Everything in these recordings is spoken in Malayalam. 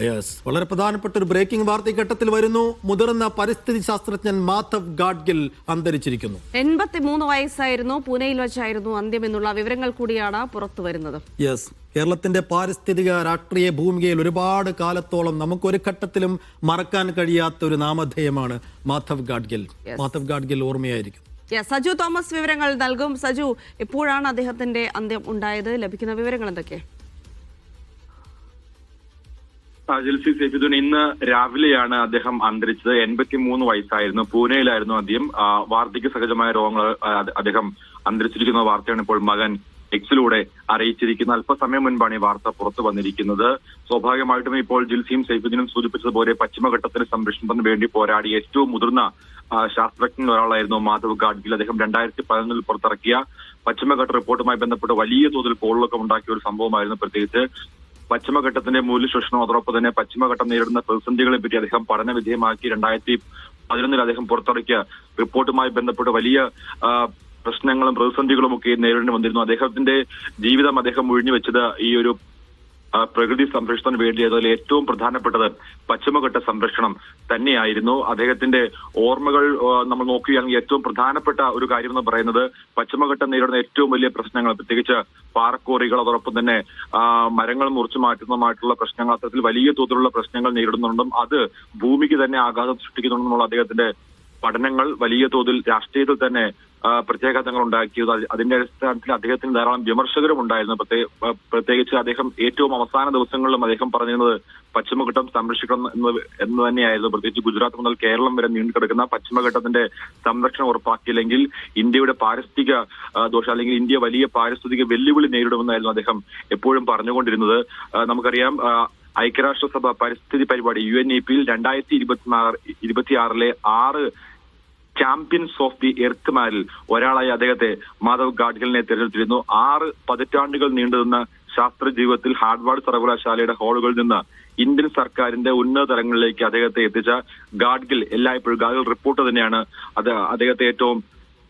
യെസ് വളരെ പ്രധാനപ്പെട്ട ഒരു ബ്രേക്കിംഗ് വാർത്ത ഘട്ടത്തിൽ വരുന്നു. മുതിർന്ന പരിസ്ഥിതി ശാസ്ത്രജ്ഞൻ മാധവ് ഗാഡ്ഗിൽ അന്തരിച്ചിരിക്കുന്നു. എൺപത്തിമൂന്ന് വയസ്സായിരുന്നു. പൂനെയിൽ വെച്ചായിരുന്നു അന്ത്യം എന്നുള്ള വിവരങ്ങൾ കൂടിയാണ് പുറത്തു വരുന്നത്. യെസ് കേരളത്തിന്റെ പാരിസ്ഥിതിക രാഷ്ട്രീയ ഭൂമികയിൽ ഒരുപാട് കാലത്തോളം നമുക്ക് ഒരു ഘട്ടത്തിലും മറക്കാൻ കഴിയാത്ത ഒരു നാമധേയമാണ് മാധവ് ഗാഡ്ഗിൽ. മാധവ് ഗാഡ്ഗിൽ ഓർമ്മയായിരിക്കും. സജു തോമസ് വിവരങ്ങൾ നൽകും. സജു എപ്പോഴാണ് അദ്ദേഹത്തിന്റെ അന്ത്യം ഉണ്ടായത്? ലഭിക്കുന്ന വിവരങ്ങൾ എന്തൊക്കെ? ജിൽസി സേഫിദുൻ ഇന്ന് രാവിലെയാണ് അദ്ദേഹം അന്തരിച്ചത്. എൺപത്തി മൂന്ന് വയസ്സായിരുന്നു. പൂനെയിലായിരുന്നു ആദ്യം. വാർദ്ധക്യ സഹജമായ രോഗങ്ങൾ അദ്ദേഹം അന്തരിച്ചിരിക്കുന്ന വാർത്തയാണ് ഇപ്പോൾ മകൻ എക്സിലൂടെ അറിയിച്ചിരിക്കുന്നത്. അല്പസമയം മുൻപാണ് ഈ വാർത്ത പുറത്തു വന്നിരിക്കുന്നത്. സ്വാഭാവികമായിട്ടും ഇപ്പോൾ ജിൽസിയും സൈഫുദ്ദീനും സൂചിപ്പിച്ചതുപോലെ പശ്ചിമഘട്ടത്തിന് സംരക്ഷണത്തിന് വേണ്ടി പോരാടിയ ഏറ്റവും മുതിർന്ന ശാസ്ത്രജ്ഞ ഒരാളായിരുന്നു മാധവ് ഗാഡ്ഗിൽ. അദ്ദേഹം രണ്ടായിരത്തി പതിനൊന്നിൽ പുറത്തിറക്കിയ പശ്ചിമഘട്ട റിപ്പോർട്ടുമായി ബന്ധപ്പെട്ട് വലിയ തോതിൽ കോളിളക്കം ഉണ്ടാക്കിയ ഒരു സംഭവമായിരുന്നു പ്രത്യേകിച്ച് പശ്ചിമഘട്ടത്തിന്റെ മൂല്യശോഷണം അതോടൊപ്പം തന്നെ പശ്ചിമഘട്ടം നേരിടുന്ന പ്രതിസന്ധികളെ പറ്റി അദ്ദേഹം പഠന വിധേയമാക്കി രണ്ടായിരത്തി പതിനൊന്നിൽ അദ്ദേഹം പുറത്തിറക്കിയ റിപ്പോർട്ടുമായി ബന്ധപ്പെട്ട് വലിയ പ്രശ്നങ്ങളും പ്രതിസന്ധികളും ഒക്കെ നേരിടേണ്ടി വന്നിരുന്നു. അദ്ദേഹത്തിന്റെ ജീവിതം അദ്ദേഹം ഒഴിഞ്ഞു വെച്ചത് ഈ ഒരു പ്രകൃതി സംരക്ഷണത്തിന് വേണ്ടി അതിൽ ഏറ്റവും പ്രധാനപ്പെട്ടത് പശ്ചിമഘട്ട സംരക്ഷണം തന്നെയായിരുന്നു. അദ്ദേഹത്തിന്റെ ഓർമ്മകൾ നമ്മൾ നോക്കുകയാണെങ്കിൽ ഏറ്റവും പ്രധാനപ്പെട്ട ഒരു കാര്യം എന്ന് പറയുന്നത് പശ്ചിമഘട്ടം നേരിടുന്ന ഏറ്റവും വലിയ പ്രശ്നങ്ങൾ. പ്രത്യേകിച്ച് പാറക്കോറികൾ അതോടൊപ്പം തന്നെ മരങ്ങൾ മുറിച്ചു മാറ്റുന്നതുമായിട്ടുള്ള പ്രശ്നങ്ങൾ അത്തരത്തിൽ വലിയ തോതിലുള്ള പ്രശ്നങ്ങൾ നേരിടുന്നുണ്ടും അത് ഭൂമിക്ക് തന്നെ ആഘാതം സൃഷ്ടിക്കുന്നുണ്ടെന്നുള്ള അദ്ദേഹത്തിന്റെ പഠനങ്ങൾ വലിയ തോതിൽ രാഷ്ട്രീയത്തിൽ തന്നെ പ്രത്യാഘാതങ്ങൾ ഉണ്ടാക്കിയത് അതിന്റെ അടിസ്ഥാനത്തിൽ അദ്ദേഹത്തിന് ധാരാളം വിമർശകരും ഉണ്ടായിരുന്നു. പ്രത്യേകിച്ച് അദ്ദേഹം ഏറ്റവും അവസാന ദിവസങ്ങളിലും അദ്ദേഹം പറഞ്ഞിരുന്നത് പശ്ചിമഘട്ടം സംരക്ഷിക്കണം എന്ന് എന്ന് തന്നെയായിരുന്നു. പ്രത്യേകിച്ച് ഗുജറാത്ത് മുതൽ കേരളം വരെ നീണ്ടുകിടക്കുന്ന പശ്ചിമഘട്ടത്തിന്റെ സംരക്ഷണം ഉറപ്പാക്കിയില്ലെങ്കിൽ ഇന്ത്യയുടെ പാരിസ്ഥിതിക ദോഷം അല്ലെങ്കിൽ ഇന്ത്യ വലിയ പാരിസ്ഥിതിക വെല്ലുവിളി നേരിടുമെന്നായിരുന്നു അദ്ദേഹം എപ്പോഴും പറഞ്ഞുകൊണ്ടിരുന്നത്. നമുക്കറിയാം ഐക്യരാഷ്ട്രസഭ പരിസ്ഥിതി പരിപാടി യു എൻ ഇ പിയിൽ രണ്ടായിരത്തി ഇരുപത്തിനാറ് ഇരുപത്തിയാറിലെ ആറ് ചാമ്പ്യൻസ് ഓഫ് ദി എർത്ത്മാരിൽ ഒരാളായി അദ്ദേഹത്തെ മാധവ് ഗാഡ്ഗിലിനെ തിരഞ്ഞെടുത്തിരുന്നു. ആറ് പതിറ്റാണ്ടുകൾ നീണ്ടുനിന്ന ശാസ്ത്ര ജീവിതത്തിൽ ഹാർഡ്വാർഡ് സർവകലാശാലയുടെ ഹാളുകളിൽ നിന്ന് ഇന്ത്യൻ സർക്കാരിന്റെ ഉന്നത തലങ്ങളിലേക്ക് അദ്ദേഹത്തെ എത്തിച്ച ഗാഡ്ഗിൽ എല്ലായ്പ്പോഴും ഗാഡ്ഗിൽ റിപ്പോർട്ട് തന്നെയാണ് അത് അദ്ദേഹത്തെ ഏറ്റവും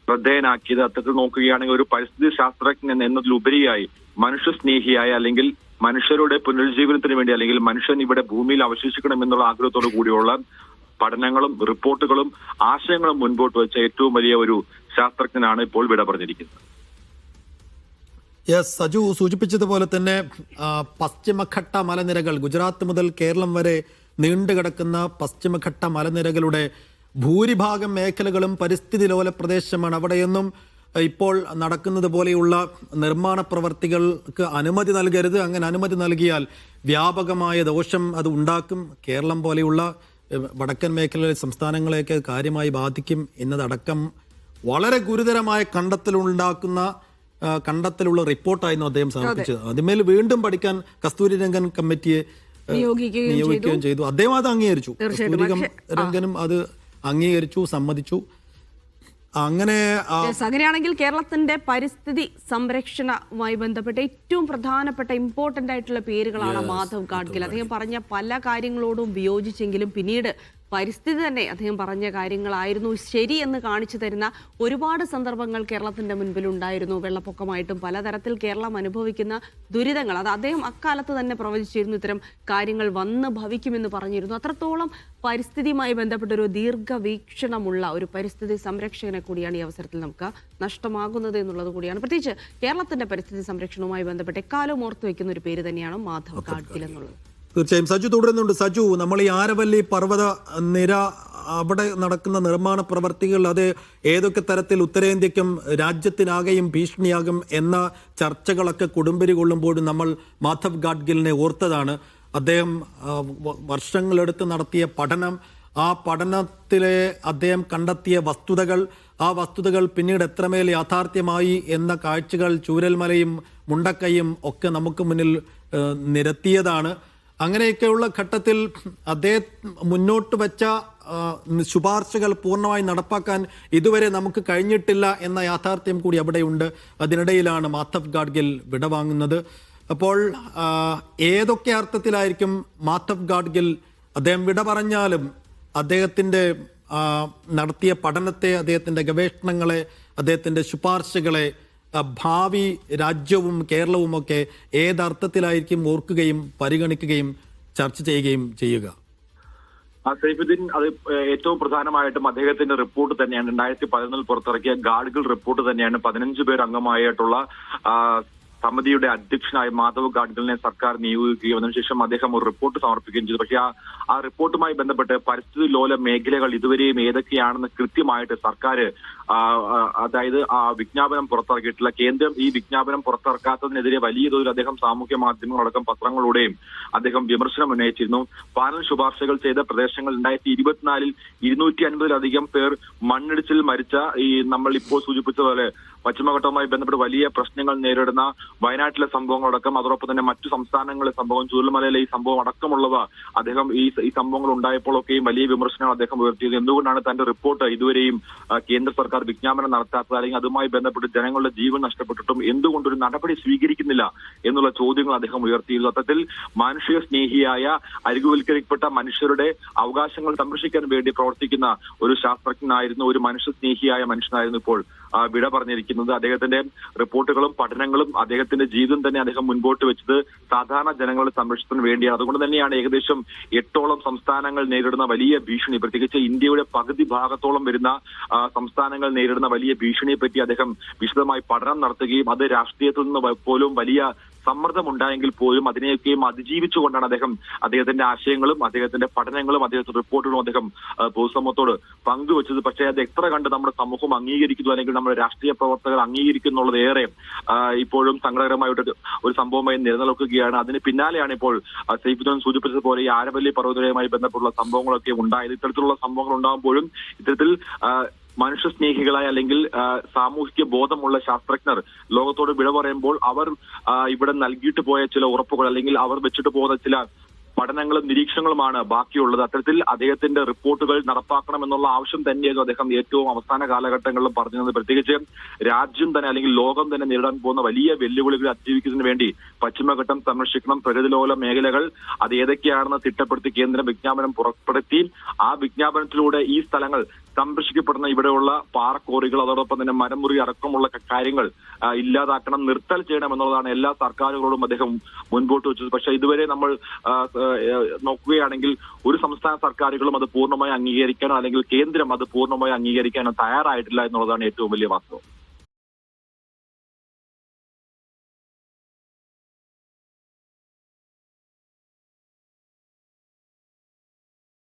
ശ്രദ്ധേയനാക്കിയത്. അത്തരത്തിൽ നോക്കുകയാണെങ്കിൽ ഒരു പരിസ്ഥിതി ശാസ്ത്രജ്ഞൻ എന്നതിലുപരിയായി മനുഷ്യസ്നേഹിയായ അല്ലെങ്കിൽ മനുഷ്യരുടെ പുനരുജ്ജീവനത്തിന് വേണ്ടി അല്ലെങ്കിൽ മനുഷ്യൻ ഇവിടെ ഭൂമിയിൽ അവശേഷിക്കണം എന്നുള്ള ആഗ്രഹത്തോടു കൂടിയുള്ള പഠനങ്ങളും റിപ്പോർട്ടുകളും ആശയങ്ങളും മുൻപോട്ട് വെച്ച ഏറ്റവും വലിയ ഒരു ശാസ്ത്രജ്ഞനാണ് ഇപ്പോൾ വിട പറഞ്ഞിരിക്കുന്നത്. യെസ് സജു സൂചിപ്പിച്ചതുപോലെ തന്നെ പശ്ചിമഘട്ട മലനിരകൾ ഗുജറാത്ത് മുതൽ കേരളം വരെ നീണ്ടുകിടക്കുന്ന പശ്ചിമഘട്ട മലനിരകളുടെ ഭൂരിഭാഗം മേഖലകളും പരിസ്ഥിതി ലോല പ്രദേശമാണ്. അവിടെയൊന്നും ഇപ്പോൾ നടക്കുന്നത് പോലെയുള്ള നിർമ്മാണ പ്രവർത്തികൾക്ക് അനുമതി നൽകരുത്. അങ്ങനെ അനുമതി നൽകിയാൽ വ്യാപകമായ ദോഷം അത് ഉണ്ടാക്കും. കേരളം പോലെയുള്ള വടക്കൻ മേഖലയിലെ സംസ്ഥാനങ്ങളെയൊക്കെ കാര്യമായി ബാധിക്കും എന്നതടക്കം വളരെ ഗുരുതരമായ കണ്ടെത്തലുണ്ടാക്കുന്ന ഉണ്ടാക്കുന്ന കണ്ടെത്തലുള്ള റിപ്പോർട്ടായിരുന്നു അദ്ദേഹം സമർപ്പിച്ചത്. അതിന്മേൽ വീണ്ടും പഠിക്കാൻ കസ്തൂരി രംഗൻ കമ്മിറ്റിയെ നിയോഗിക്കുകയും ചെയ്തു. അദ്ദേഹം അത് അംഗീകരിച്ചു. കസ്തൂരി രംഗനും അത് അംഗീകരിച്ചു സമ്മതിച്ചു. അങ്ങനെ അങ്ങനെയാണെങ്കിൽ കേരളത്തിന്റെ പരിസ്ഥിതി സംരക്ഷണവുമായി ബന്ധപ്പെട്ട ഏറ്റവും പ്രധാനപ്പെട്ട ഇമ്പോർട്ടന്റ് ആയിട്ടുള്ള പേരുകളാണ് മാധവ് ഗാഡ്ഗിൽ. അദ്ദേഹം പറഞ്ഞ പല കാര്യങ്ങളോടും വിയോജിച്ചെങ്കിലും പിന്നീട് പരിസ്ഥിതി തന്നെ അദ്ദേഹം പറഞ്ഞ കാര്യങ്ങളായിരുന്നു. ശരി എന്ന് കാണിച്ചു തരുന്ന ഒരുപാട് സന്ദർഭങ്ങൾ കേരളത്തിന്റെ മുൻപിൽ ഉണ്ടായിരുന്നു വെള്ളപ്പൊക്കമായിട്ടും പലതരത്തിൽ കേരളം അനുഭവിക്കുന്ന ദുരിതങ്ങൾ. അത് അദ്ദേഹം അക്കാലത്ത് തന്നെ പ്രവചിച്ചിരുന്നു ഇത്തരം കാര്യങ്ങൾ വന്ന് ഭവിക്കുമെന്ന് പറഞ്ഞിരുന്നു. അത്രത്തോളം പരിസ്ഥിതിയുമായി ബന്ധപ്പെട്ട ഒരു ദീർഘവീക്ഷണമുള്ള ഒരു പരിസ്ഥിതി സംരക്ഷകനെ കൂടിയാണ് ഈ അവസരത്തിൽ നമുക്ക് നഷ്ടമാകുന്നത് എന്നുള്ളത് കൂടിയാണ്. പ്രത്യേകിച്ച് കേരളത്തിന്റെ പരിസ്ഥിതി സംരക്ഷണവുമായി ബന്ധപ്പെട്ട് എക്കാലവും ഓർത്തു വെക്കുന്ന ഒരു പേര് തന്നെയാണ് മാധവ് കാട്ടിൽ എന്നുള്ളത്. തീർച്ചയായും. സജു തുടരുന്നുണ്ട്. സജു നമ്മൾ ഈ ആരവല്ലി പർവത നിര അവിടെ നടക്കുന്ന നിർമ്മാണ പ്രവർത്തികൾ അത് ഏതൊക്കെ തരത്തിൽ ഉത്തരേന്ത്യക്കും രാജ്യത്തിനാകെയും ഭീഷണിയാകും എന്ന ചർച്ചകളൊക്കെ കുടുംബരി കൊള്ളുമ്പോഴും നമ്മൾ മാധവ് ഗാഡ്ഗിലിനെ ഓർത്തതാണ്. അദ്ദേഹം വർഷങ്ങളെടുത്ത് നടത്തിയ പഠനം ആ പഠനത്തിലെ അദ്ദേഹം കണ്ടെത്തിയ വസ്തുതകൾ ആ വസ്തുതകൾ പിന്നീട് എത്രമേൽ യാഥാർത്ഥ്യമായി എന്ന കാഴ്ചകൾ ചൂരൽമലയും മുണ്ടക്കയും ഒക്കെ നമുക്ക് മുന്നിൽ നിരത്തിയതാണ്. അങ്ങനെയൊക്കെയുള്ള ഘട്ടത്തിൽ അദ്ദേഹം മുന്നോട്ട് വെച്ച ശുപാർശകൾ പൂർണമായി നടപ്പാക്കാൻ ഇതുവരെ നമുക്ക് കഴിഞ്ഞിട്ടില്ല എന്ന യാഥാർത്ഥ്യം കൂടി അവിടെയുണ്ട്. അതിനിടയിലാണ് മാധവ് ഗാഡ്ഗിൽ വിടവാങ്ങുന്നത്. അപ്പോൾ ഏതൊക്കെ അർത്ഥത്തിലായിരിക്കും മാധവ് ഗാഡ്ഗിൽ അദ്ദേഹം വിട പറഞ്ഞാലും അദ്ദേഹത്തിന്റെ നടത്തിയ പഠനത്തെ അദ്ദേഹത്തിന്റെ ഗവേഷണങ്ങളെ അദ്ദേഹത്തിന്റെ ശുപാർശകളെ ഭാവി രാജ്യവും കേരളവും ഒക്കെ ഏതർത്ഥത്തിലായിരിക്കും ഓർക്കുകയും പരിഗണിക്കുകയും ചർച്ച ചെയ്യുകയും ചെയ്യുക? സൈഫുദ്ദീൻ അത് ഏറ്റവും പ്രധാനമായിട്ടും അദ്ദേഹത്തിന്റെ റിപ്പോർട്ട് തന്നെയാണ്. രണ്ടായിരത്തി പതിനൊന്നിൽ പുറത്തിറക്കിയ ഗാഡ്ഗിൾ റിപ്പോർട്ട് തന്നെയാണ് പതിനഞ്ച് പേർ അംഗമായിട്ടുള്ള സമിതിയുടെ അധ്യക്ഷനായ മാധവ് ഗാഡ്ഗലിനെ സർക്കാർ നിയോഗിക്കുകയും അതിനുശേഷം അദ്ദേഹം ഒരു റിപ്പോർട്ട് സമർപ്പിക്കുകയും ചെയ്തു. പക്ഷേ ആ ആ റിപ്പോർട്ടുമായി ബന്ധപ്പെട്ട് പരിസ്ഥിതി ലോല മേഖലകൾ ഇതുവരെയും ഏതൊക്കെയാണെന്ന് കൃത്യമായിട്ട് സർക്കാർ അതായത് ആ വിജ്ഞാപനം പുറത്തിറക്കിയിട്ടില്ല. കേന്ദ്രം ഈ വിജ്ഞാപനം പുറത്തിറക്കാത്തതിനെതിരെ വലിയ തോതിൽ അദ്ദേഹം സാമൂഹ്യ മാധ്യമങ്ങളടക്കം പത്രങ്ങളിലൂടെയും അദ്ദേഹം വിമർശനം ഉന്നയിച്ചിരുന്നു. പാനൽ ശുപാർശകൾ ചെയ്ത പ്രദേശങ്ങൾ രണ്ടായിരത്തി ഇരുപത്തിനാലിൽ ഇരുന്നൂറ്റി അൻപതിലധികം പേർ മണ്ണിടിച്ചിൽ മരിച്ച ഈ നമ്മൾ ഇപ്പോൾ സൂചിപ്പിച്ചതുപോലെ പശ്ചിമഘട്ടവുമായി ബന്ധപ്പെട്ട് വലിയ പ്രശ്നങ്ങൾ നേരിടുന്ന വയനാട്ടിലെ സംഭവങ്ങളടക്കം അതോടൊപ്പം തന്നെ മറ്റു സംസ്ഥാനങ്ങളിലെ സംഭവം ചൂരൽമലയിലെ ഈ സംഭവം അടക്കമുള്ളവ അദ്ദേഹം ഈ ഈ സംഭവങ്ങൾ ഉണ്ടായപ്പോഴൊക്കെയും വലിയ വിമർശനങ്ങൾ അദ്ദേഹം ഉയർത്തിയത്. എന്തുകൊണ്ടാണ് തന്റെ റിപ്പോർട്ട് ഇതുവരെയും കേന്ദ്ര സർക്കാർ വിജ്ഞാപനം നടത്താത്തത്? അല്ലെങ്കിൽ അതുമായി ബന്ധപ്പെട്ട് ജനങ്ങളുടെ ജീവൻ നഷ്ടപ്പെട്ടിട്ടും എന്തുകൊണ്ടൊരു നടപടി സ്വീകരിക്കുന്നില്ല എന്നുള്ള ചോദ്യങ്ങൾ അദ്ദേഹം ഉയർത്തിയിരുന്നു. അത്തരത്തിൽ മാനുഷിക സ്നേഹിയായ അരികുവൽക്കരിക്കപ്പെട്ട മനുഷ്യരുടെ അവകാശങ്ങൾ സംരക്ഷിക്കാൻ വേണ്ടി പ്രവർത്തിക്കുന്ന ഒരു ശാസ്ത്രജ്ഞനായിരുന്നു ഒരു മനുഷ്യ സ്നേഹിയായ മനുഷ്യനായിരുന്നു ഇപ്പോൾ വിട പറഞ്ഞിരിക്കുന്നത് അദ്ദേഹത്തിന്റെ റിപ്പോർട്ടുകളും പഠനങ്ങളും അദ്ദേഹത്തിന്റെ ജീവിതം തന്നെ അദ്ദേഹം മുൻപോട്ട് വെച്ചത് സാധാരണ ജനങ്ങളുടെ സംരക്ഷണത്തിന് വേണ്ടിയാണ്. അതുകൊണ്ട് തന്നെയാണ് ഏകദേശം എട്ടോളം സംസ്ഥാനങ്ങൾ നേരിടുന്ന വലിയ ഭീഷണി. പ്രത്യേകിച്ച് ഇന്ത്യയുടെ പകുതി ഭാഗത്തോളം വരുന്ന സംസ്ഥാനങ്ങൾ നേരിടുന്ന വലിയ ഭീഷണിയെ പറ്റി അദ്ദേഹം വിശദമായി പഠനം നടത്തുകയും അത് രാഷ്ട്രീയത്തിൽ നിന്ന് പോലും വലിയ സമ്മർദ്ദമുണ്ടായെങ്കിൽ പോലും അതിനെയൊക്കെയും അതിജീവിച്ചുകൊണ്ടാണ് അദ്ദേഹം അദ്ദേഹത്തിന്റെ ആശയങ്ങളും അദ്ദേഹത്തിന്റെ പഠനങ്ങളും അദ്ദേഹത്തിന്റെ റിപ്പോർട്ടുകളും അദ്ദേഹം പൊതുസമൂഹത്തോട് പങ്കുവച്ചത്. പക്ഷേ അത് എത്ര കണ്ട് നമ്മുടെ സമൂഹം അംഗീകരിക്കുന്നു അല്ലെങ്കിൽ നമ്മുടെ രാഷ്ട്രീയ പ്രവർത്തകർ അംഗീകരിക്കുന്നു എന്നുള്ളത് ഏറെ ഇപ്പോഴും സങ്കടകരമായിട്ട് ഒരു സംഭവമായി നിലനിൽക്കുകയാണ്. അതിന് പിന്നാലെയാണ് ഇപ്പോൾ സൈഫുദ്ദീൻ സൂചിപ്പിച്ചതുപോലെ ഈ ആരവല്ലി പർവതയുമായി ബന്ധപ്പെട്ടുള്ള സംഭവങ്ങളൊക്കെ ഉണ്ടായത്. ഇത്തരത്തിലുള്ള സംഭവങ്ങൾ ഉണ്ടാകുമ്പോഴും ഇത്തരത്തിൽ ആ, മനുഷ്യ സ്നേഹികളായ അല്ലെങ്കിൽ സാമൂഹിക ബോധമുള്ള ശാസ്ത്രജ്ഞർ ലോകത്തോട് വിട പറയുമ്പോൾ അവർ ഇവിടെ നൽകിയിട്ട് പോയ ചില ഉറപ്പുകൾ അല്ലെങ്കിൽ അവർ വെച്ചിട്ട് പോകുന്ന ചില പഠനങ്ങളും നിരീക്ഷണങ്ങളുമാണ് ബാക്കിയുള്ളത്. അത്തരത്തിൽ അദ്ദേഹത്തിന്റെ റിപ്പോർട്ടുകൾ നടപ്പാക്കണമെന്നുള്ള ആവശ്യം തന്നെയായിരുന്നു അദ്ദേഹം ഏറ്റവും അവസാന കാലഘട്ടങ്ങളിലും പറഞ്ഞിരുന്നത്. പ്രത്യേകിച്ച് രാജ്യം തന്നെ അല്ലെങ്കിൽ ലോകം തന്നെ നേരിടാൻ പോകുന്ന വലിയ വെല്ലുവിളികൾ അതിജീവിക്കുന്നതിന് വേണ്ടി പശ്ചിമഘട്ടം സംരക്ഷിക്കണം. പ്രകൃതിലോല മേഖലകൾ അത് ഏതൊക്കെയാണെന്ന് തിട്ടപ്പെടുത്തി കേന്ദ്രം വിജ്ഞാപനം പുറപ്പെടുത്തി. ആ വിജ്ഞാപനത്തിലൂടെ ഈ സ്ഥലങ്ങൾ സംരക്ഷിക്കപ്പെടുന്ന ഇവിടെയുള്ള പാറക്കോറികൾ അതോടൊപ്പം തന്നെ മരമുറി അടക്കമുള്ള കാര്യങ്ങൾ ഇല്ലാതാക്കണം നിർത്തൽ ചെയ്യണം എന്നുള്ളതാണ് എല്ലാ സർക്കാരുകളോടും അദ്ദേഹം മുൻപോട്ട് വെച്ചത്. പക്ഷേ ഇതുവരെ നമ്മൾ നോക്കുകയാണെങ്കിൽ ഒരു സംസ്ഥാന സർക്കാരുകളും അത് പൂർണമായി അംഗീകരിക്കാനോ അല്ലെങ്കിൽ കേന്ദ്രം അത് പൂർണമായി അംഗീകരിക്കാനോ തയ്യാറായിട്ടില്ല എന്നുള്ളതാണ് ഏറ്റവും വലിയ വാസ്തവം.